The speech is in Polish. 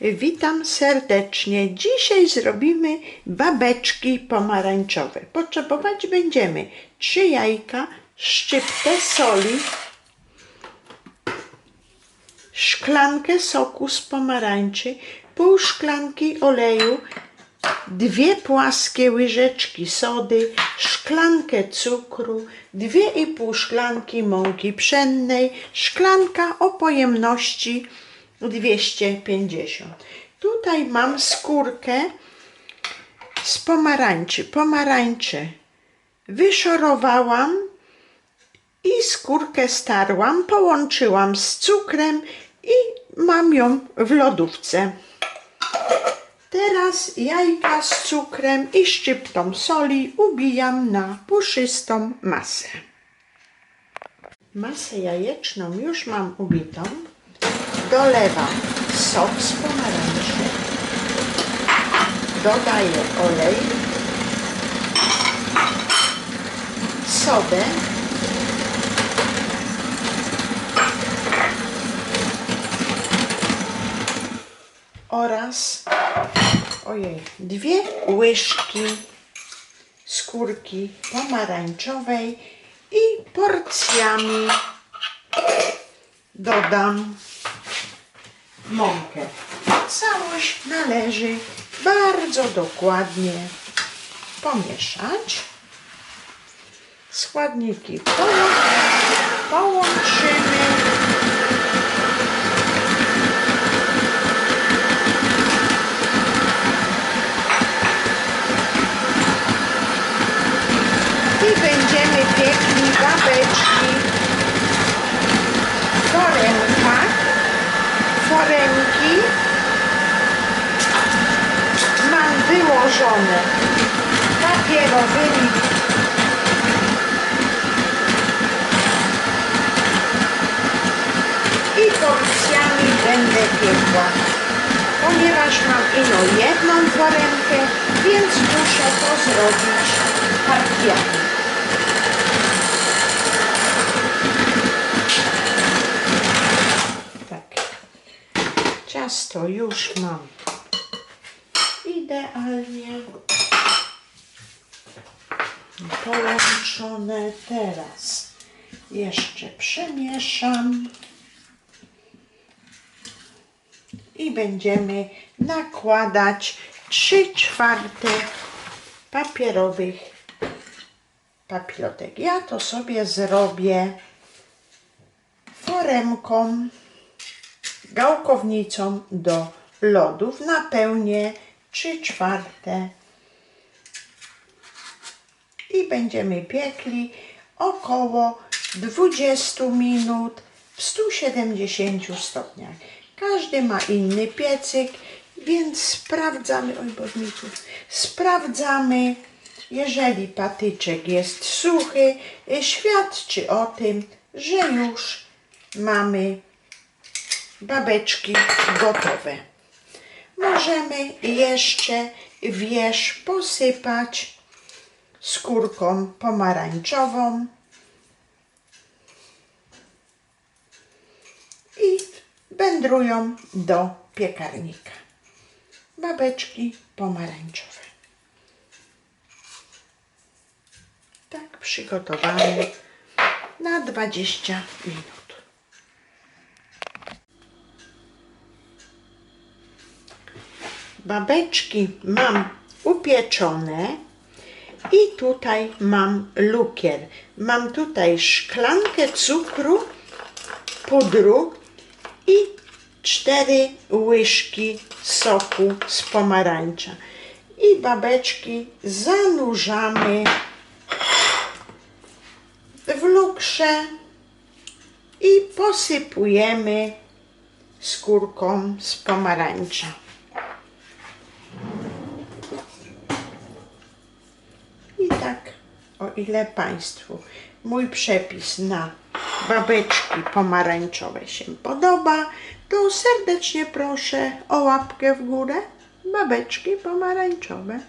Witam serdecznie. Dzisiaj zrobimy babeczki pomarańczowe. Potrzebować będziemy trzy jajka, szczyptę soli, szklankę soku z pomarańczy, pół szklanki oleju, dwie płaskie łyżeczki sody, szklankę cukru, dwie i pół szklanki mąki pszennej, szklanka o pojemności 250. Tutaj mam skórkę z pomarańczy. Pomarańcze wyszorowałam i skórkę starłam, połączyłam z cukrem i mam ją w lodówce. Teraz jajka z cukrem i szczyptą soli ubijam na puszystą masę. Masę jajeczną już mam ubitą. Dolewam sok z pomarańczy. Dodaję olej. Sodę. oraz ojej, dwie łyżki skórki pomarańczowej i porcjami dodam mąkę. Całość należy bardzo dokładnie pomieszać. Składniki połą- połączymy. I będziemy piekli babeczki w foremkach. Foremki mam wyłożone papierowymi i porcjami będę piekła. Ponieważ mam ino jedną foremkę, więc muszę to zrobić partiami. Tak. Ciasto już mam idealnie połączone. Teraz jeszcze przemieszam i będziemy nakładać 3 czwarte papierowych paplotek. Ja to sobie zrobię foremką, gałkownicą do lodów. Napełnię 3 czwarte i będziemy piekli około 20 minut w 170 stopniach. Każdy ma inny piecyk, więc sprawdzamy, oj Bożniku, sprawdzamy, jeżeli patyczek jest suchy, świadczy o tym, że już mamy babeczki gotowe. Możemy jeszcze wierzch posypać skórką pomarańczową i wędrują do piekarnika. Babeczki pomarańczowe. Tak przygotowane na 20 minut. Babeczki mam upieczone i tutaj mam lukier. Mam tutaj szklankę cukru, pudru i cztery łyżki soku z pomarańcza. I babeczki zanurzamy w lukrze i posypujemy skórką z pomarańcza. I tak, o ile Państwu mój przepis na babeczki pomarańczowe się podoba, to serdecznie proszę o łapkę w górę. Babeczki pomarańczowe.